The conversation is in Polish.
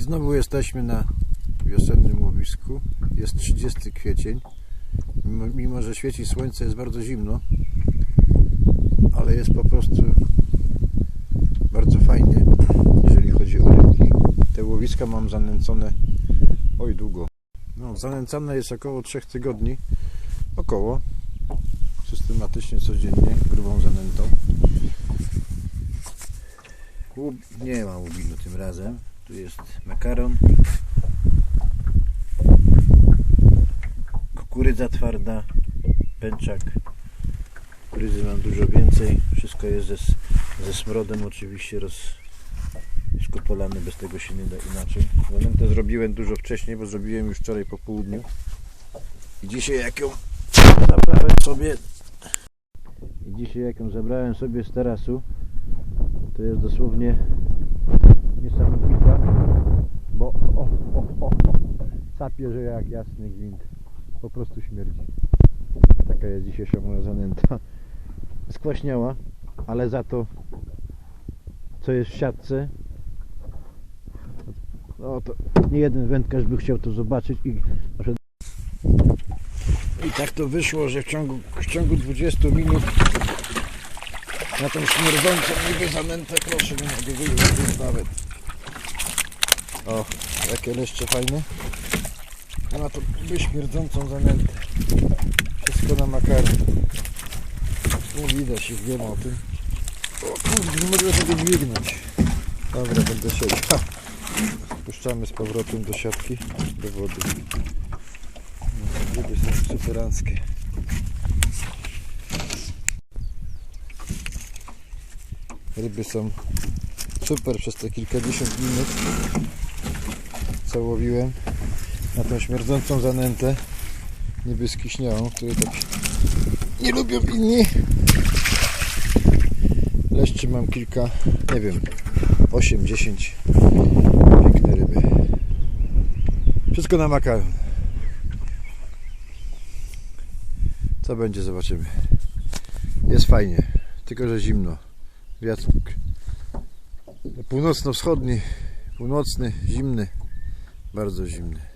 Znowu jesteśmy na wiosennym łowisku. Jest 30 kwiecień. Mimo, mimo, że świeci słońce, jest bardzo zimno, ale jest po prostu bardzo fajnie, jeżeli chodzi o rybki. Te łowiska mam zanęcone oj długo. No, zanęcane jest około 3 tygodni. Około. Systematycznie, codziennie, grubą zanętą. Łub... Nie ma łubinu tym razem. Tu jest makaron. Kukurydza twarda. Pęczak. Kukurydzy mam dużo więcej. Wszystko jest ze, ze smrodem oczywiście roz, skopolane. Bez tego się nie da inaczej. Zanętę zrobiłem dużo wcześniej, bo zrobiłem już wczoraj po południu. I dzisiaj jak ją zabrałem sobie i dzisiaj jak ją zabrałem sobie z tarasu to jest dosłownie niesamowita, bo o, o, o, o, sapie, że jak jasny gwint, po prostu śmierdzi. Taka jest dzisiejsza moja zanęta. Skwaśniała, ale za to, co jest w siatce, no to nie jeden wędkarz by chciał to zobaczyć i i tak to wyszło, że w ciągu, w ciągu 20 minut na tą śmierdzącą niby zanętę, proszę, nie nawet. O, jakie leszcze fajne. A na tą niby śmierdzącą zanętę. Wszystko na makaron. Nie widać, już wiem o tym. O kurde, nie mogę tego dźwignąć. Dobra, będę siedział. Puszczamy z powrotem do siatki, do wody. No, ryby są superanckie. Ryby są super przez te kilkadziesiąt minut co łowiłem na tą śmierdzącą zanętę niby skiśniałą, której tak nie lubią inni. Leszczy mam kilka, nie wiem 8-10 piękne ryby. Wszystko na makaron. Co będzie zobaczymy. Jest fajnie tylko że zimno. Wiatr północno-wschodni, północny, zimny, bardzo zimny.